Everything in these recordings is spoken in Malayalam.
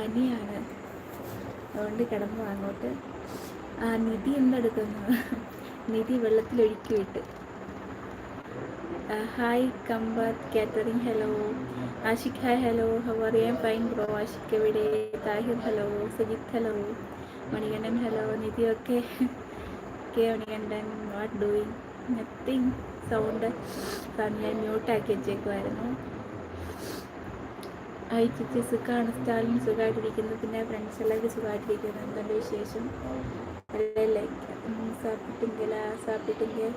പനിയാണ്. അതുകൊണ്ട് കിടന്നു അങ്ങോട്ട് ആ നിധി എന്തെടുക്കുന്നു നിധി വെള്ളത്തിലൊഴുക്കി വിട്ട്. Hi Kambath catering hello. Ashiq hi hello. I'm fine bro Ashiq എവിടെ? Tahir hello. Sajith hello. Manikandan hello. Nidhi ഒക്കെ K Manikandan what doing nothing sound ഞാൻ മ്യൂട്ടാക്കി വെച്ചേക്കുമായിരുന്നു ഹായ് ചിച്ചി സുഖമാണ് സ്റ്റാലിൻ സുഖമായിട്ടിരിക്കുന്നു പിന്നെ ഫ്രണ്ട്സ് എല്ലാവരും സുഖമായിട്ടിരിക്കുന്നു. എന്തെങ്കിലും വിശേഷം? സാപ്പിട്ടിങ്കല സാപ്പിട്ടിങ്ക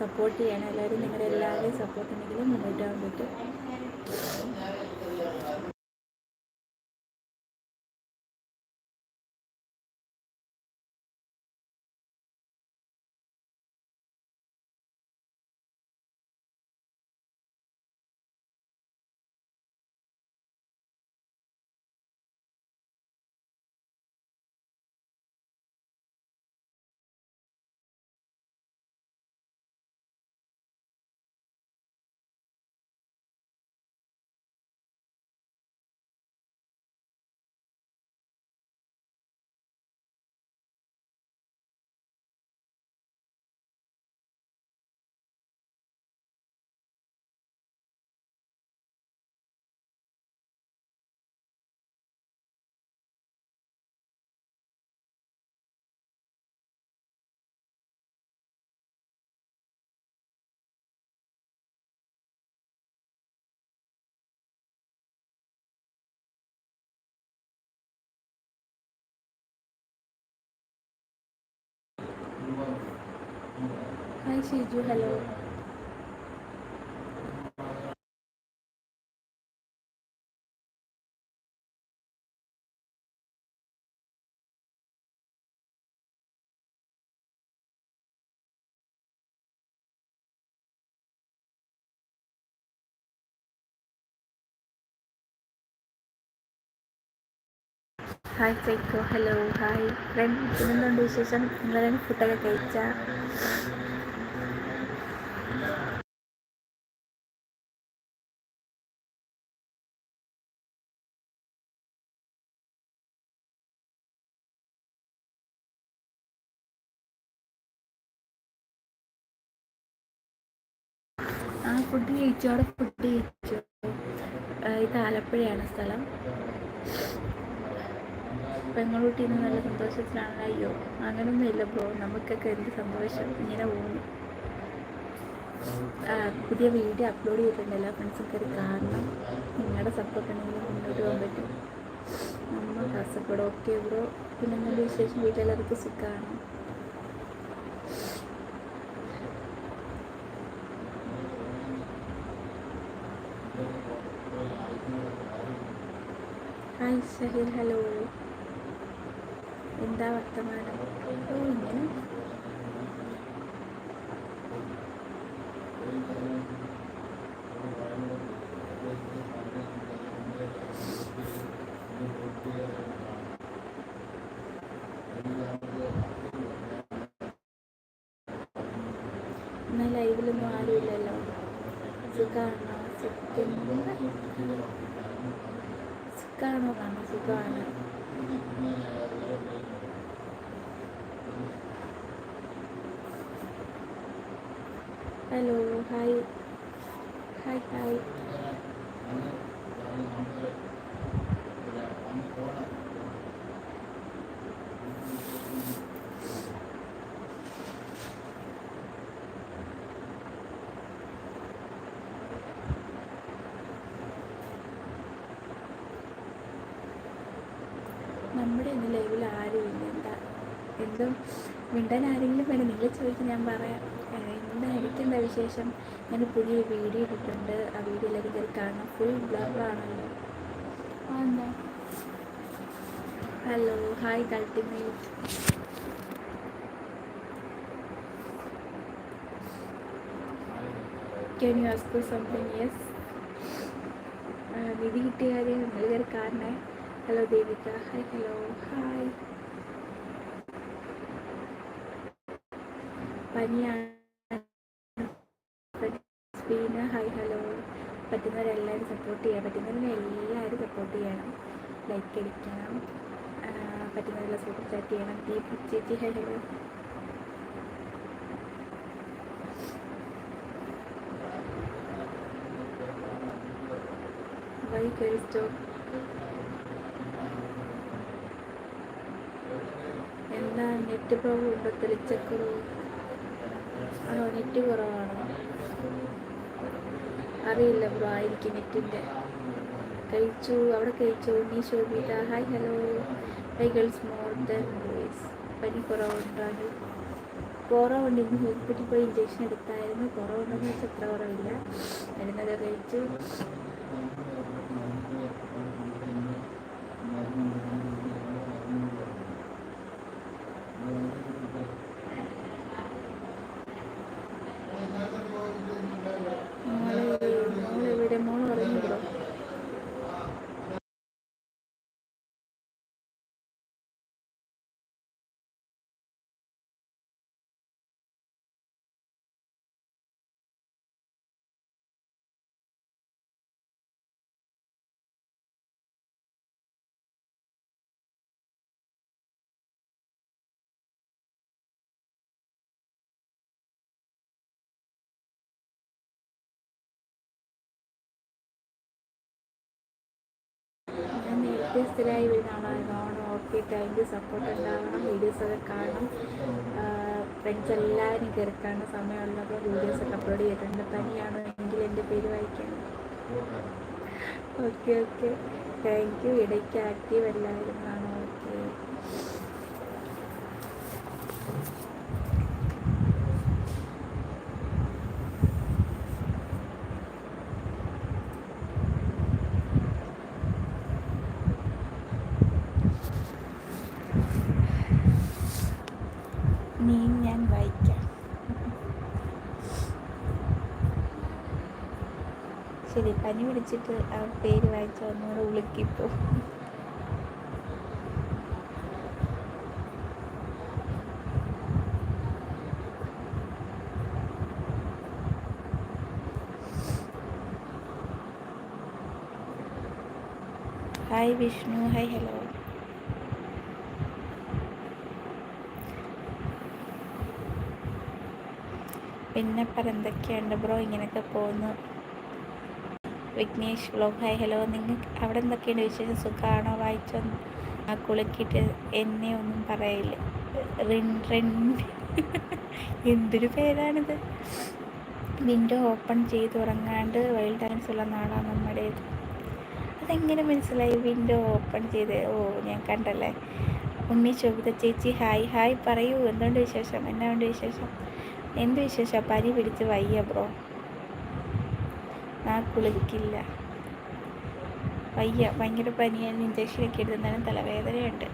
സപ്പോർട്ട് ചെയ്യണം. എല്ലാവരും നിങ്ങളുടെ എല്ലാവരുടെയും സപ്പോർട്ട് ഉണ്ടെങ്കിൽ മുന്നോട്ട് പോകാൻ പറ്റും. Hi Shiju hello hi psycho hello hi friend പിന്നെന്തുണ്ട് വിശേഷം. നിങ്ങളെല്ലാം ഫുഡൊക്കെ കഴിച്ച. കഴിച്ചു അവിടെ ഫുഡ് കഴിച്ചു ഇത് ആലപ്പുഴയാണ് സ്ഥലം. പെങ്ങളൂട്ടിൽ നിന്ന് നല്ല സന്തോഷത്തിലാണ്. അയ്യോ അങ്ങനൊന്നും ഇല്ല ബ്രോ. നമുക്കൊക്കെ എന്ത് സന്തോഷം. ഇങ്ങനെ പോകുന്നു. പുതിയ വീഡിയോ അപ്ലോഡ് ചെയ്തിട്ടുണ്ട്. എല്ലാ ഫ്രണ്ട്സും കയറി കാണണം നിങ്ങളുടെ സപ്പോർട്ട് ഉണ്ടെങ്കിൽ മുന്നോട്ട് പോകാൻ പറ്റും. നമ്മൾ കാസർഗോഡ് ഓക്കെ ബ്രോ. പിന്നെ എന്തെങ്കിലും വിശേഷം? വീട്ടിലെല്ലാവർക്കും സുഖമാണ് ഹായ് ഷഹീൽ ഹലോ. എന്താ വർത്തമാനം? ഇങ്ങനെ ഇന്ന് ലൈവിലൊന്നും ആരുമില്ലല്ലോ. സുഖമാണോ സത്യം സുഖാണോ കാണോ സുഖമാണ് ഹലോ ഹായ് ഹായ് ഹായ് നമ്മുടെ ഇന്ന് ലൈവിൽ ആരുമില്ല എന്താ എന്തും മിണ്ടാൻ ആരെങ്കിലും വേണം നിങ്ങൾ ചോദിക്കും ഞാൻ പറയാം. എന്തായിരിക്കും വിശേഷം? ഞാൻ പുതിയ വീഡിയോ ഇട്ടിട്ടുണ്ട്. ആ വീഡിയോ എല്ലാവരും കയറി കാണാം. ഫുൾ ബ്ലോഗാണല്ലോ എന്താ? Hello hi കൾട്ടിമേറ്റ്. Can you ask something yes Nidhi കിട്ടിയ കാര്യം നിങ്ങൾ കയറി കാണണേ. Hello Devika. Hi hello hi പനിയാണ്. സ്പീന ഹായ് ഹലോ. പറ്റുന്നവരെല്ലാവരും സപ്പോർട്ട് ചെയ്യാം. പറ്റുന്നവരെ എല്ലാവരും സപ്പോർട്ട് ചെയ്യണം. ലൈക്ക് അടിക്കണം. പറ്റുന്നവരെല്ലാം സൂപ്പർ ചാറ്റ് ചെയ്യണം. ദീപ് ചേച്ചി ഹലോ. വൈ കഴിച്ചോ എന്താ നെറ്റ് പ്രോബ്ലം ഉണ്ടോ? തെളിച്ചക്കുറവ് ആണോ നെറ്റ് കുറവാണോ. അറിയില്ല ബ്രോ ആയിരിക്കും നെറ്റിന്റെ കഴിച്ചു അവിടെ കഴിച്ചു. നീ Shobhita hi hello hi girls more than boys പനി കുറവുണ്ടാകും കുറവുണ്ട്. ഇന്ന് ഹോസ്പിറ്റലിൽ പോയി ഇഞ്ചക്ഷൻ എടുത്തായിരുന്നു. കുറവുണ്ടെന്ന് വെച്ചാൽ അത്ര കുറവില്ല. മരുന്നൊക്കെ കഴിച്ചു. ഞാൻ വ്യത്യസ്തരായി വരുന്ന Onam okay thank you support ഉണ്ടാവണം വീഡിയോസൊക്കെ കാണണം. ഫ്രണ്ട്സ് എല്ലാവരും കയറി കാണുന്ന സമയമുള്ളപ്പോൾ വീഡിയോസൊക്കെ അപ്ലോഡ് ചെയ്തിട്ടുണ്ട്. പനിയാണോ എങ്കിൽ എന്റെ പേര് വായിക്കണം ഓക്കെ ഓക്കെ താങ്ക് യു ഇടയ്ക്ക് ആക്റ്റീവ് എല്ലാവരും കാണും ഓക്കെ നീ ഞാൻ വായിക്കാം ശരി പനി പിടിച്ചിട്ട് ആ പേര് വായിച്ച ഒന്നുകൂടെ ഉളുക്കിപ്പോ. ഹായ് വിഷ്ണു ഹായ് ഹലോ പിന്നെ എന്തൊക്കെയുണ്ട് ബ്രോ? ഇങ്ങനെയൊക്കെ പോകുന്നു വിഘ്നേഷ് ബ്ലോഗ് ഹായ് ഹലോ നിങ്ങൾ അവിടെ എന്തൊക്കെയുണ്ട് വിശേഷം? സുഖമാണോ വായിച്ചോ? ആ കുളിക്കിട്ട് എന്നെ ഒന്നും പറയില്ല. റിൻ റിൻ. എന്തൊരു പേരാണിത്. വിൻഡോ ഓപ്പൺ ചെയ്ത് ഉറങ്ങാണ്ട് വൈൽഡ് ഡാൻസ് ഉള്ള നാടാണ് നമ്മുടേത്. അതെങ്ങനെ മനസ്സിലായി വിൻഡോ ഓപ്പൺ ചെയ്ത്? ഓ ഞാൻ കണ്ടല്ലേ. ഉണ്ണി ശോഭിത ചേച്ചി ഹായ് ഹായ് പറയൂ. എന്തുകൊണ്ട് വിശേഷം? എന്നാ ഉണ്ട് വിശേഷം? എന്ത് വിശേഷം? പനി പിടിച്ച് വയ്യ ബ്രോ. ആ കുളിക്കില്ല വയ്യ. ഭയങ്കര പനിയാണ്. ഇഞ്ചക്ഷനൊക്കെ എടുത്തുന്നാലും തലവേദനയുണ്ട്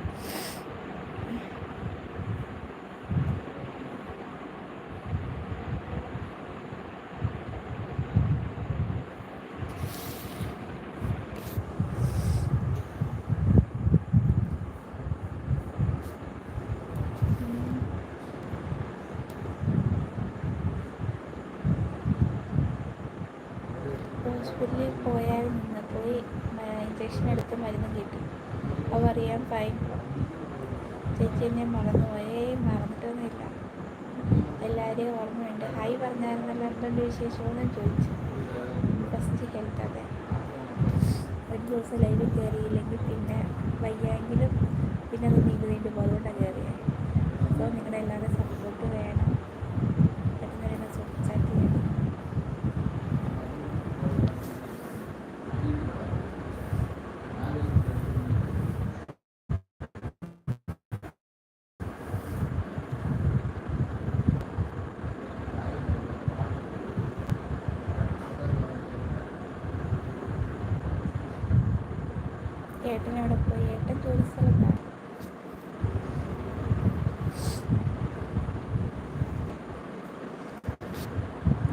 ഹോസ്പിറ്റലിൽ പോയാൽ നിന്ന് പോയി ഇഞ്ചക്ഷൻ എടുത്ത് മരുന്ന് കിട്ടി അപ്പോൾ അറിയാൻ ഫൈൻ ചേച്ചി എന്നെ മറന്നുപോയേ മറന്നിട്ടൊന്നുമില്ല. എല്ലാവരെയും ഓർമ്മയുണ്ട്. ഹായ് പറഞ്ഞായിരുന്നല്ലോ എന്തുകൊണ്ട് വിശേഷമെന്ന് ചോദിച്ചു. ഫസ്റ്റ് അതെ ഒരു ദിവസം ലൈവിൽ കയറിയില്ലെങ്കിൽ പിന്നെ വയ്യെങ്കിലും പിന്നെ അത് നീണ്ടു നീണ്ടു പോകുന്നതുകൊണ്ടാണ് കയറിയത് അപ്പോൾ നിങ്ങളുടെ എല്ലാവരും സപ്പോർട്ട് വേണം പറ്റുന്നവരെന്നെ ചാറ്റ് ചെയ്യണം ഏട്ടൻ അവിടെ പോയി ഏട്ടൻ ജോലി സ്ഥലത്താണ്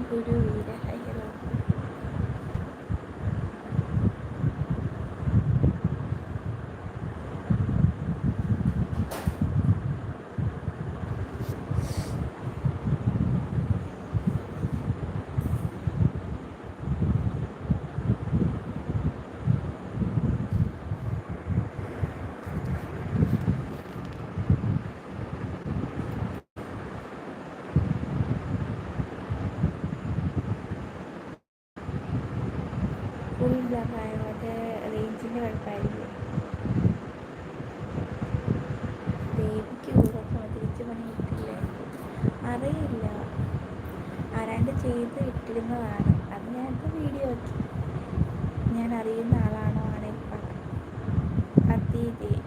ഗുരു വീര ഹൈഹലോ ഫുൾ ബ്ലാക്കായ മറ്റേ റേഞ്ചിന്റെ കുഴപ്പമായിരിക്കും ദേവിക്ക് കൂടൊക്കെ തിരിച്ച് പണി കിട്ടില്ലേ അറിയില്ല ആരാണ്ട് ചെയ്ത് ഇട്ടിരുന്നതാണ് അത് ഞാനിപ്പോൾ വീഡിയോ ആക്കി ഞാൻ അറിയുന്ന ആളാണോ ആണെ അതീതി ആദിതിയില്ല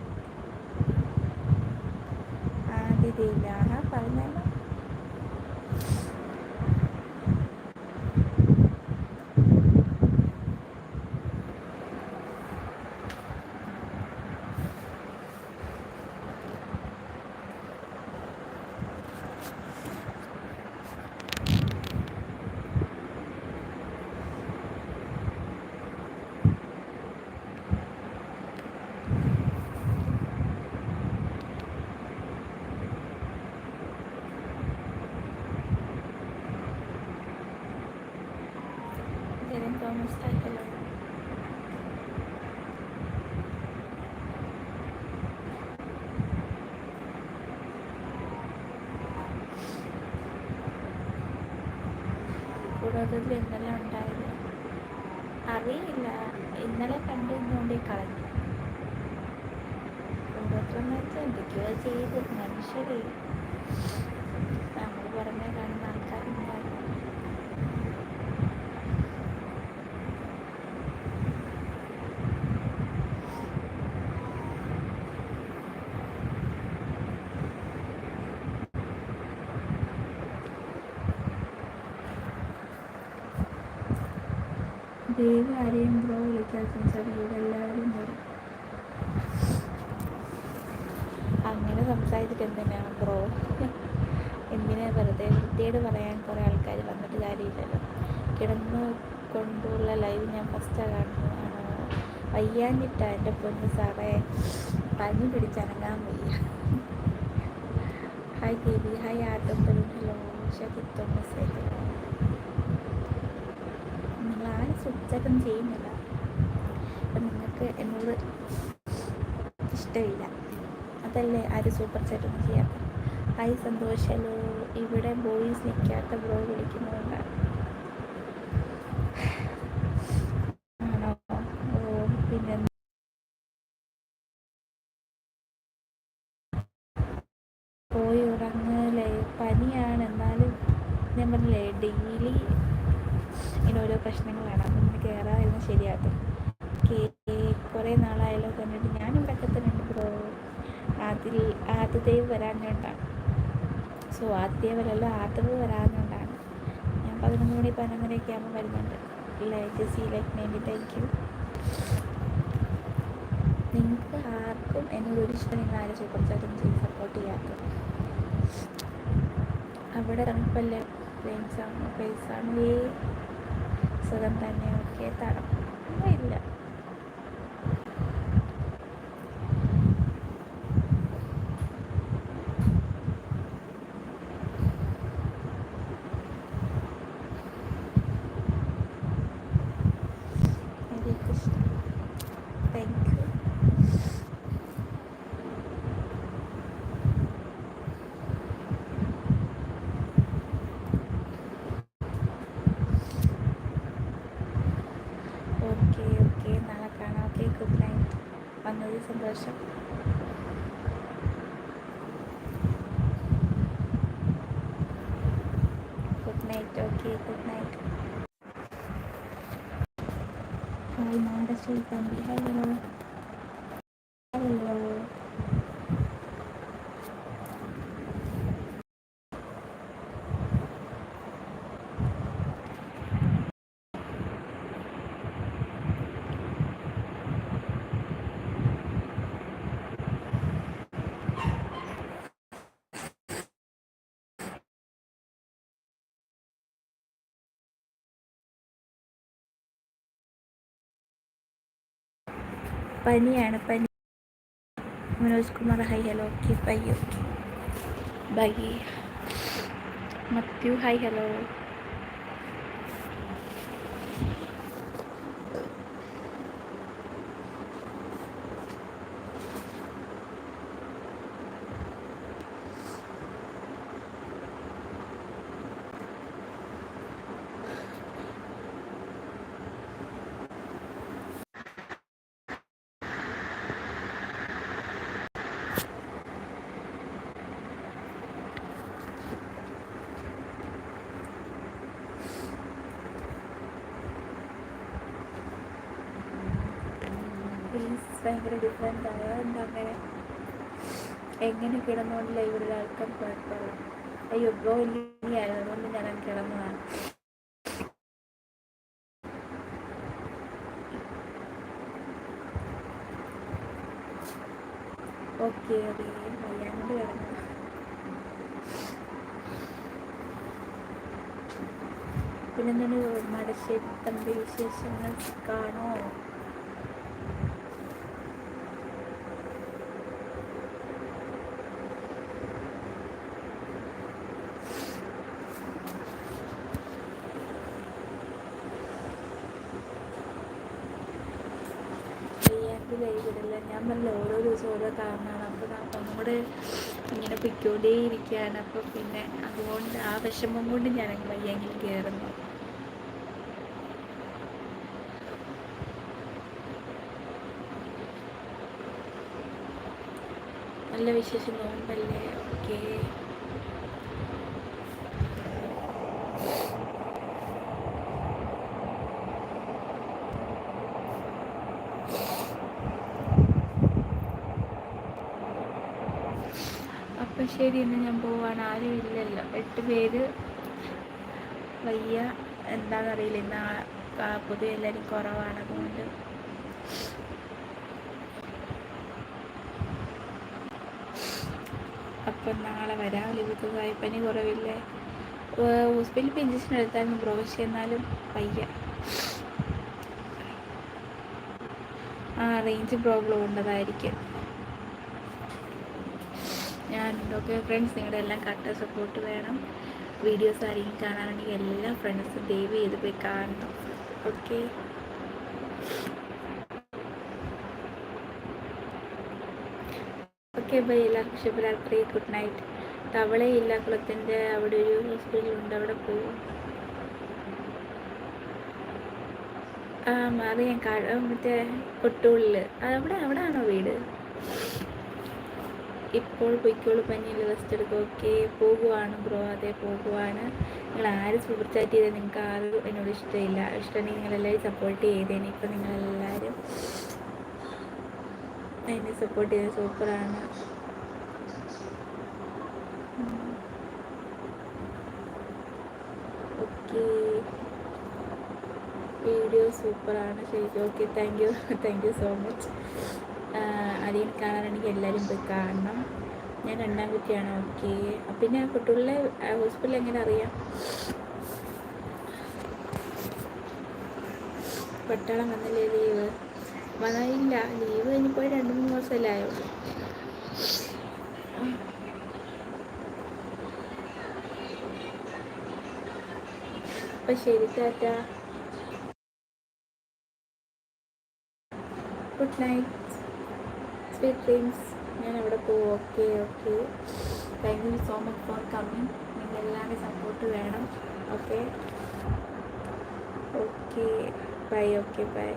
കൂടുതൽ ഇന്നലെ ഉണ്ടായത്? അറിയില്ല. ഇന്നലെ കണ്ടു ഇന്നുകൊണ്ടേ കളഞ്ഞു. എന്തൊക്കെയോ ചെയ്ത്. മനുഷ്യരെ നമ്മൾ പുറമേ കാണുന്ന ആൾക്കാരുണ്ടായിരുന്നു ദൈവം ആരെയും ബ്രോ വിളിക്കാൻ എല്ലാവരും വരും അങ്ങനെ സംസാരിച്ചിട്ട് എന്തിനാണ് ബ്രോ എന്തിനാ വെറുതെ വൃത്തിയോട് പറയാൻ കുറേ ആൾക്കാർ വന്നിട്ട് കാര്യമില്ലല്ലോ. കിടന്നു കൊണ്ടുള്ള ലൈവ് ഞാൻ ഫസ്റ്റാണ് കാണുന്നതാണ് വയ്യാഞ്ഞിട്ട എന്റെ പൊന്ന് സാറേ. പനി പിടിച്ചനങ്ങാൻ വയ്യ. ഹായ് ദേവി ഹായ് ആട്ടം ഹലോ ഷജിത് തോമസ് നിങ്ങൾ ആരും ചെയ്യുന്നില്ല. അപ്പം നിങ്ങൾക്ക് എന്നോട് ഇഷ്ടമില്ല. അതല്ലേ ആരും സൂപ്പർ ചാറ്റൊന്നും ചെയ്യാത്ത ഹായ് സന്തോഷമല്ലോ ഇവിടെ ബോയ്സ് നിൽക്കാത്ത ബ്രോ വിളിക്കുന്നതുകൊണ്ടാണ് ആണോ ഓ പിന്നെ പോയി ഉറങ്ങലേ പനിയാണ് എന്നാലും ഞാൻ പറഞ്ഞില്ലേ ഡെയിലി ഇങ്ങനെ ഓരോ പ്രശ്നങ്ങളാണ് അപ്പം ഇങ്ങനെ കയറാതിരുന്ന ശരിയാക്കും കുറേ നാളായാലോ കണ്ടിട്ട് ഞാനിവിടെയൊക്കെ തന്നെ ഉണ്ട് ബ്രോ ആദ്യ ആദ്യദേവ് വരാഞ്ഞുകൊണ്ടാണ്. സോ ആദ്യവരല്ല ആദ്യവ് വരാഞ്ഞുകൊണ്ടാണ്. ഞാൻ പതിനൊന്ന് മണി പതിനൊന്നരയൊക്കെ ആകുമ്പോൾ വരുന്നുണ്ട്. Like see like maybe thank you നിങ്ങൾക്ക് ആർക്കും എന്നോട് ഒരു ഇഷ്ടം നിങ്ങൾ ആരും കുറച്ചധികം ചെയ്ത് സപ്പോർട്ട് ചെയ്യാത്തത്. അവിടെ തണുപ്പല്ലേ? പ്ലേൻസാണോ പ്ലേസാണോ ഈ സുഖം തന്നെ ഓക്കെ തണുപ്പൊന്നും ഇല്ല Hare Krishna thank you okay okay നാളെ കാണാം ഓക്കെ ഗുഡ് നൈറ്റ് വന്നതിൽ സന്തോഷം good night okay good night hi Madasree Thampi hello hello പനിയാണ്. പനി. Manoj Kumar hi hello okay bye okay bye Mathew hi hello ഭയങ്കര ഡിഫറെന്റ് ആയ എന്താ അങ്ങനെ? എങ്ങനെ കിടന്നുകൊണ്ടില്ല ഇവിടെ ആൾക്കാർ കുഴപ്പമില്ല അയ്യോ ബ്രോ ഇല്ലായിരുന്നു. അതുകൊണ്ട് ഞാൻ കിടന്നതാണ്. ഓക്കെ അതെ വയ്യാണ്ട് കിടന്നു പിന്നെന്താണ് മടശ്ശേരി തമ്പി വിശേഷങ്ങൾ കാണോ വയ്യാണ്ട് കൈവിടില്ല ഞാൻ പറഞ്ഞില്ല ഓരോ ദിവസം ഓരോ കാരണമാണ് അപ്പോൾ ഒന്നും കൂടെ ഇരിക്കുകയാണ് അപ്പോൾ പിന്നെ അതുകൊണ്ട് ആ വിഷമം കൊണ്ട് ഞാൻ വയ്യെങ്കിൽ കയറുന്നു നല്ല വിശേഷം നോമ്പല്ലേ? ഓക്കെ ശരി ഇന്ന് ഞാൻ പോവാണ്. ആരും ഇല്ലല്ലോ. എട്ട് പേര്. വയ്യ. എന്താണെന്നറിയില്ല ഇന്ന് പൊതുവെ എല്ലാവരും കുറവാണ് അതുകൊണ്ട്. അപ്പം നാളെ വരാം. ലഭിച്ചതായി പനി കുറവില്ലേ? ഹോസ്പിറ്റലിൽ ഇഞ്ചക്ഷൻ എടുത്തായിരുന്നു ബ്രോ. പക്ഷേ എന്നാലും വയ്യ. ആ റേഞ്ച് പ്രോബ്ലം ഉണ്ടതായിരിക്കും ഓക്കെ ഫ്രണ്ട്സ് നിങ്ങളുടെ എല്ലാം കറക്റ്റ് സപ്പോർട്ട് വേണം. വീഡിയോസ് ആരെങ്കിലും കാണാനുണ്ടെങ്കിൽ എല്ലാ ഫ്രണ്ട്സും ദയവ് ചെയ്ത് പോയി കാണണം. ഓക്കെ. ഓക്കെ ബൈ എല്ലാവർക്കും ശുഭരാത്രി. ഗുഡ് നൈറ്റ് തവളയില്ല കുളത്തിന്റെ അവിടെ ഒരു ഹോസ്പിറ്റലുണ്ട് അവിടെ പോകും ആ അറിയാം മറ്റേ കൊട്ടൂളിൽ അവിടെ അവിടെ ആണോ വീട്? ഇപ്പോൾ പൊയ്ക്കോളൂ പനിയിൽ റെസ്റ്റ് എടുക്കുക ഓക്കെ പോകുവാണ് ബ്രോ അതെ പോകുവാണ്. നിങ്ങൾ ആരും സൂപ്പർ ചാറ്റ് നിങ്ങൾക്ക് ആരും എന്നോട് ഇഷ്ടമില്ല. ഇഷ്ടമുണ്ടെങ്കിൽ നിങ്ങളെല്ലാവരും സപ്പോർട്ട് ചെയ്തേനെ ഇപ്പം നിങ്ങളെല്ലാവരും എന്നെ സപ്പോർട്ട് ചെയ്ത സൂപ്പറാണ് ഓക്കെ വീഡിയോ സൂപ്പറാണ് ശരി okay thank you thank you so much അധികം കാണാറുണ്ടെങ്കിൽ എല്ലാവരും പോയി കാണണം. ഞാൻ രണ്ടാം കുട്ടിയാണ് ഓക്കെ പിന്നെ കുട്ടികളെ ഹോസ്പിറ്റലിൽ എങ്ങനെ അറിയാം? പട്ടാളം വന്നില്ലേ ലീവ് വന്നില്ല ലീവ് കഴിഞ്ഞപ്പോൾ രണ്ട് മൂന്ന് മാസമല്ലേ ആയുള്ളൂ. അപ്പം ശരി tata. Good night sweet dreams ഞാൻ അവിടെ പോകും okay okay thank you so much for coming നിങ്ങൾ എല്ലാവരും സപ്പോർട്ട് വേണം. Okay okay bye okay bye